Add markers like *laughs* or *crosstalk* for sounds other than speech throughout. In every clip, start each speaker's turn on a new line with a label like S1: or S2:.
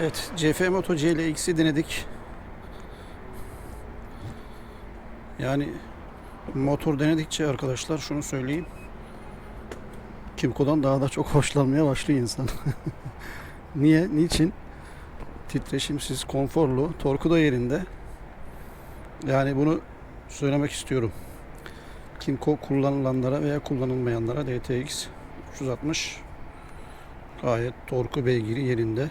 S1: Evet, CF Moto CLX'i denedik. Yani motor denedikçe arkadaşlar şunu söyleyeyim. Kimco'dan daha da çok *laughs* hoşlanmaya başlıyor insan. *laughs* Niye? Niçin? Titreşimsiz, konforlu, torku da yerinde. Yani bunu söylemek istiyorum. Kimco kullanılanlara veya kullanılmayanlara DTX 360 gayet torku beygiri yerinde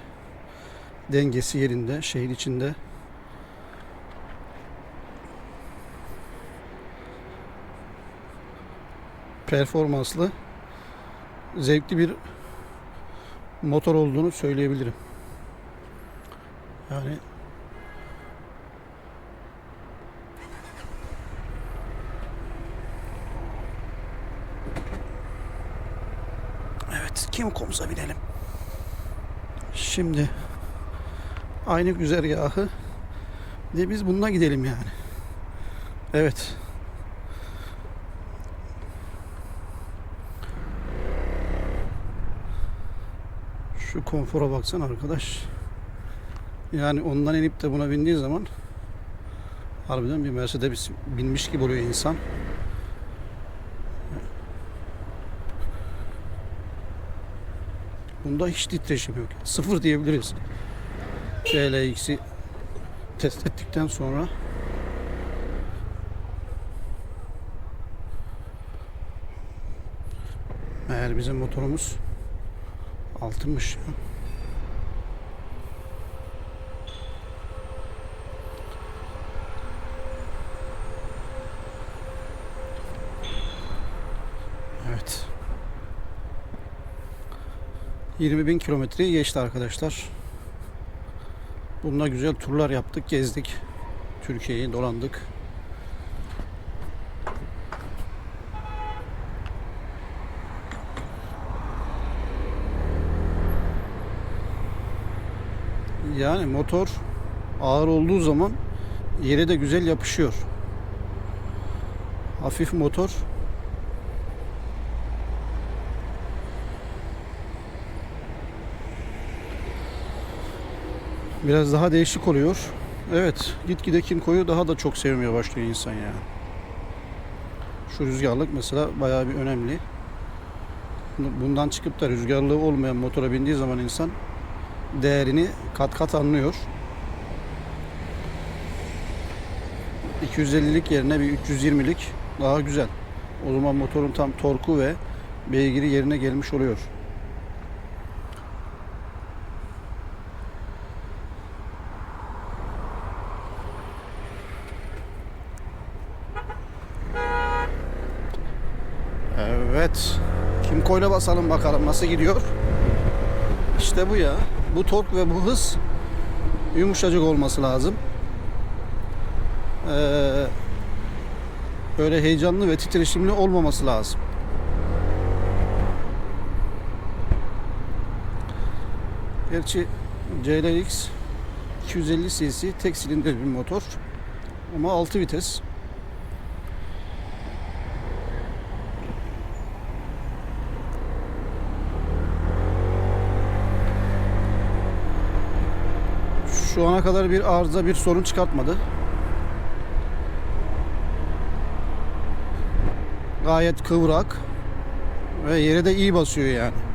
S1: dengesi yerinde, şehir içinde. Performanslı, zevkli bir motor olduğunu söyleyebilirim. Yani Evet, kim komsa binelim. Şimdi aynı güzergahı de biz bununla gidelim yani. Evet. Şu konfora baksana arkadaş. Yani ondan inip de buna bindiği zaman harbiden bir Mercedes binmiş gibi oluyor insan. Bunda hiç titreşim yok. Sıfır diyebiliriz. CLX'i test ettikten sonra meğer bizim motorumuz altınmış. Evet. 20 bin kilometreyi geçti arkadaşlar. Bununla güzel turlar yaptık, gezdik. Türkiye'yi dolandık. Yani motor ağır olduğu zaman yere de güzel yapışıyor. Hafif motor biraz daha değişik oluyor. Evet, gitgide Kimco'yu daha da çok sevmeye başlıyor insan ya. Şu rüzgarlık mesela bayağı bir önemli. Bundan çıkıp da rüzgarlığı olmayan motora bindiği zaman insan değerini kat kat anlıyor. 250'lik yerine bir 320'lik daha güzel. O zaman motorun tam torku ve beygiri yerine gelmiş oluyor. Evet. Kimco'yla basalım bakalım nasıl gidiyor. İşte bu ya. Bu tork ve bu hız yumuşacık olması lazım. Ee, öyle heyecanlı ve titreşimli olmaması lazım. Gerçi CLX 250 cc tek silindir bir motor ama 6 vites. Şu ana kadar bir arıza bir sorun çıkartmadı. Gayet kıvrak ve yere de iyi basıyor yani.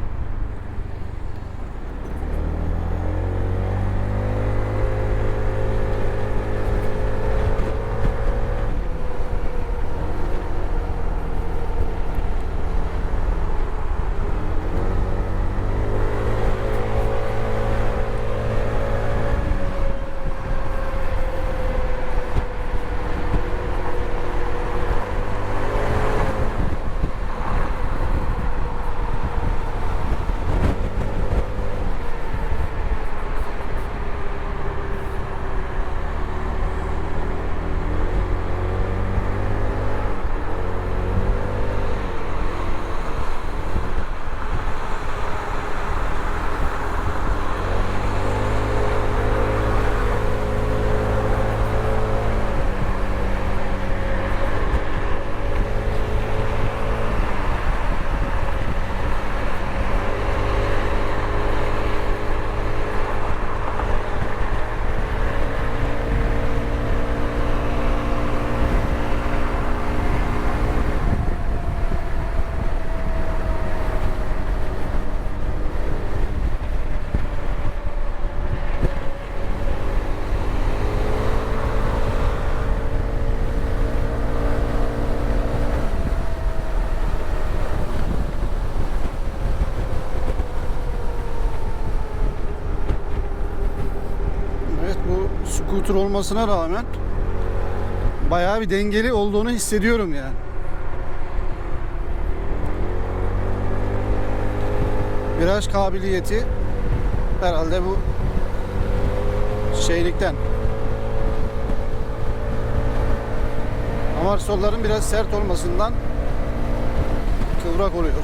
S1: Scooter olmasına rağmen bayağı bir dengeli olduğunu hissediyorum yani. Viraj kabiliyeti herhalde bu şeylikten. Amarsolların biraz sert olmasından kıvrak oluyor.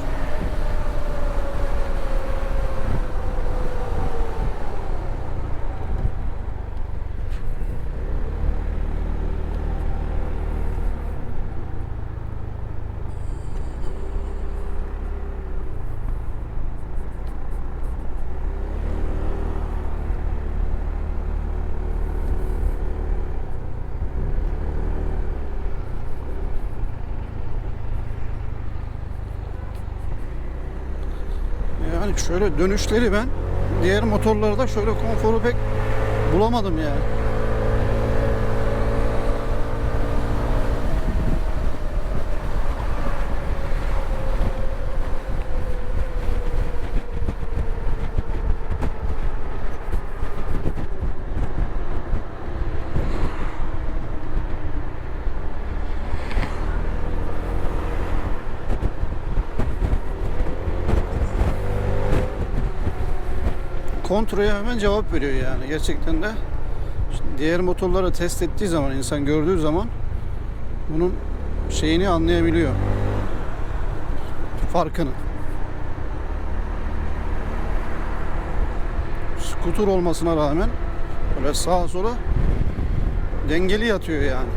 S1: Şöyle dönüşleri ben diğer motorlarda şöyle konforu pek bulamadım yani. Kontroya hemen cevap veriyor yani gerçekten de. Diğer motorları test ettiği zaman insan gördüğü zaman bunun şeyini anlayabiliyor. Farkını. Skuter olmasına rağmen böyle sağa sola dengeli yatıyor yani.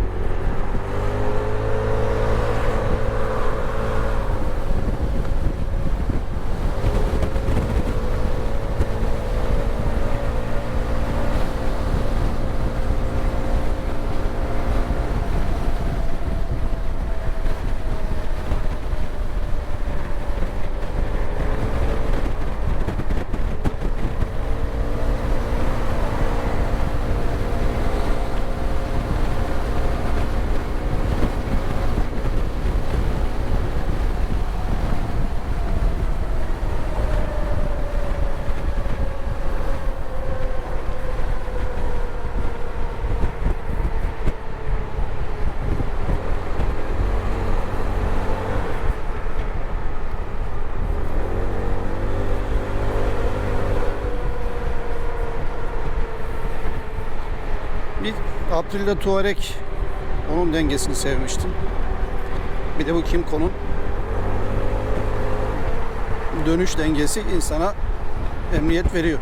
S1: Bir April'de Tuareg onun dengesini sevmiştim. Bir de bu Kimco'nun dönüş dengesi insana emniyet veriyor.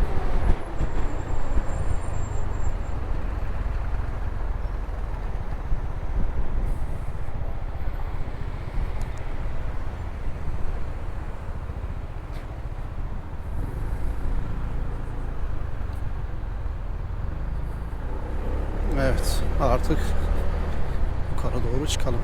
S1: Evet artık yukarı doğru çıkalım.